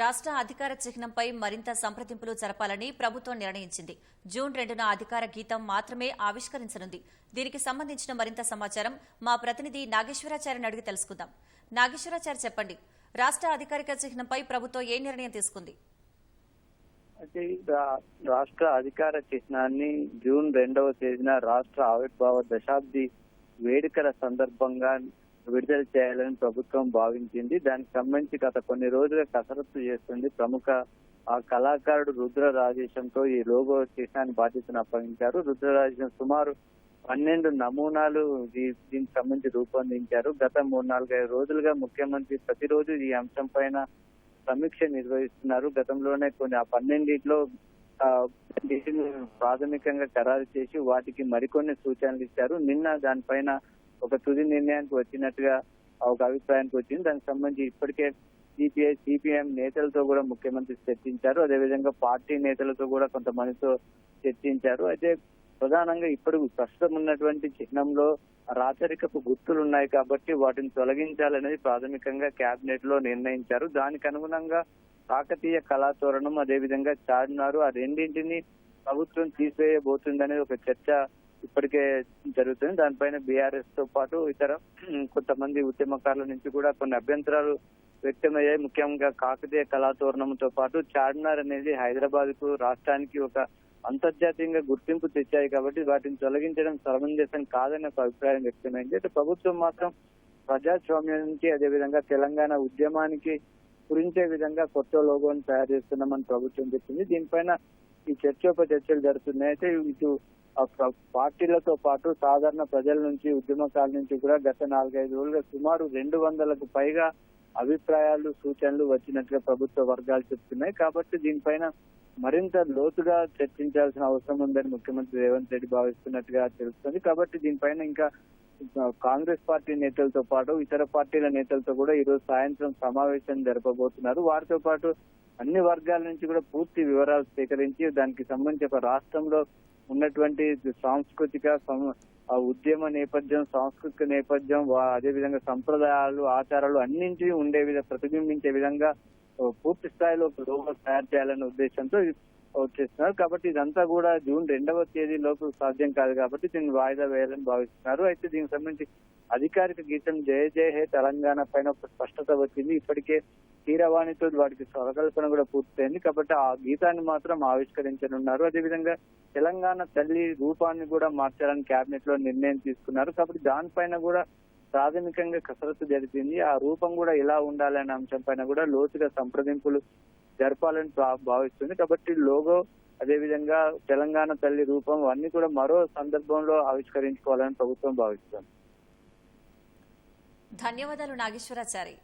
రాష్ట్ర అధికార చిహ్నంపై మరింత సంప్రదింపులు జరపాలని ప్రభుత్వం నిర్ణయించింది. జూన్ రెండున అధికార గీతం మాత్రమే ఆవిష్కరించనుంది. దీనికి సంబంధించిన మరింత సమాచారం మా ప్రతినిధి నాగేశ్వరాచార్యని అడిగి తెలుసుకుందాం. నాగేశ్వరాచార్య చెప్పండి. రాష్ట్ర అధికారిక చిహ్నంపై ప్రభుత్వం ఏ నిర్ణయం తీసుకుంది? అయితే రాష్ట్ర అధికార చిహ్నాన్ని జూన్ రెండవ తేదీన రాష్ట్ర ఆవిర్భావ దశాబ్ది వేడుకల సందర్భంగా విడుదల చేయాలని ప్రభుత్వం భావించింది. దానికి సంబంధించి గత కొన్ని రోజులుగా కసరత్తు చేస్తుంది. ప్రముఖ ఆ కళాకారుడు రుద్ర రాజేశంతో ఈ లోగో చిహ్నాన్ని బాధ్యతను అప్పగించారు. రుద్ర రాజేశం సుమారు పన్నెండు నమూనాలు దీనికి సంబంధించి రూపొందించారు. గత మూడు నాలుగైదు రోజులుగా ముఖ్యమంత్రి ప్రతిరోజు ఈ అంశం పైన సమీక్ష నిర్వహిస్తున్నారు. గతంలోనే కొన్ని ఆ పన్నెండింటిలో ప్రాథమికంగా ఖరారు చేసి వాటికి మరికొన్ని సూచనలు ఇచ్చారు. నిన్న దానిపైన ఒక తుది నిర్ణయానికి వచ్చినట్టుగా ఒక అభిప్రాయానికి వచ్చింది. దానికి సంబంధించి ఇప్పటికే సిపిఐ సిపిఎం నేతలతో కూడా ముఖ్యమంత్రి చర్చించారు. అదేవిధంగా పార్టీ నేతలతో కూడా కొంతమందితో చర్చించారు. అయితే ప్రధానంగా ఇప్పుడు ప్రస్తుతం ఉన్నటువంటి చిహ్నంలో రాచరికపు గుర్తులు ఉన్నాయి కాబట్టి వాటిని తొలగించాలనేది ప్రాథమికంగా కేబినెట్లో నిర్ణయించారు. దానికి అనుగుణంగా కాకతీయ కళాతోరణం అదేవిధంగా చార్మినారు ఆ రెండింటిని ప్రభుత్వం తీసివేయబోతుందనేది ఒక చర్చ ఇప్పటికే జరుగుతుంది. దానిపైన బీఆర్ఎస్తో పాటు ఇతర కొంతమంది ఉద్యమకారుల నుంచి కూడా కొన్ని అభ్యంతరాలు వ్యక్తమయ్యాయి. ముఖ్యంగా కాకతీయ కళాతోరణంతో పాటు చార్మినార్ అనేది హైదరాబాద్కు రాష్ట్రానికి ఒక అంతర్జాతీయంగా గుర్తింపు తెచ్చాయి కాబట్టి వాటిని తొలగించడం సమంజసం కాదని ఒక అభిప్రాయం వ్యక్తమైంది. అయితే ప్రభుత్వం మాత్రం ప్రజాస్వామ్యానికి అదేవిధంగా తెలంగాణ ఉద్యమానికి గురించే విధంగా కొత్త లోగోని తయారు చేస్తున్నామని ప్రభుత్వం చెప్పింది. దీనిపైన ఈ చర్చోపచర్చలు జరుగుతున్నాయి. అయితే ఇటు పార్టీలతో పాటు సాధారణ ప్రజల నుంచి ఉద్యమకాల నుంచి కూడా గత నాలుగైదు రోజులుగా సుమారు రెండు వందలకు పైగా అభిప్రాయాలు సూచనలు వచ్చినట్టుగా ప్రభుత్వ వర్గాలు చెప్తున్నాయి. కాబట్టి దీనిపైన మరింత లోతుగా చర్చించాల్సిన అవసరం ఉందని ముఖ్యమంత్రి రేవంత్ రెడ్డి భావిస్తున్నట్టుగా తెలుస్తుంది. కాబట్టి దీనిపైన ఇంకా కాంగ్రెస్ పార్టీ నేతలతో పాటు ఇతర పార్టీల నేతలతో కూడా ఈరోజు సాయంత్రం సమావేశం జరపబోతున్నారు. వారితో పాటు అన్ని వర్గాల నుంచి కూడా పూర్తి వివరాలు సేకరించి దానికి సంబంధించి ఒక రాష్ట్రంలో ఉన్నటువంటి సాంస్కృతిక సం- ఆ ఉద్యమ నేపథ్యం సాంస్కృతిక నేపథ్యం అదేవిధంగా సంప్రదాయాలు ఆచారాలు అన్నింటినీ ఉండే విధంగా ప్రతిబింబించే విధంగా పూర్తి స్థాయిలో ఒక తయారు చేయాలనే ఉద్దేశంతో వచ్చేస్తున్నారు కాబట్టి ఇదంతా కూడా జూన్ రెండవ తేదీలోపు సాధ్యం కాదు కాబట్టి దీన్ని వాయిదా వేయాలని భావిస్తున్నారు. అయితే దీనికి సంబంధించి అధికారిక గీతం జయ జయ హే తెలంగాణ పైన ఒక స్పష్టత వచ్చింది. ఇప్పటికే తీరవాణితో వాటికి స్వరకల్పన కూడా పూర్తయింది. కాబట్టి ఆ గీతాన్ని మాత్రం ఆవిష్కరించనున్నారు. అదేవిధంగా తెలంగాణ తల్లి రూపాన్ని కూడా మార్చాలని కేబినెట్లో నిర్ణయం తీసుకున్నారు. కాబట్టి దానిపైన కూడా ప్రాథమికంగా కసరత్తు జరిపింది. ఆ రూపం కూడా ఎలా ఉండాలనే అంశం పైన కూడా లోతుగా సంప్రదింపులు జరపాలని భా- భావిస్తుంది. కాబట్టి లోగో అదేవిధంగా తెలంగాణ తల్లి రూపం అన్ని కూడా మరో సందర్భంలో ఆవిష్కరించుకోవాలని ప్రభుత్వం భావిస్తుంది. ధన్యవాదాలు నాగేశ్వరాచారి.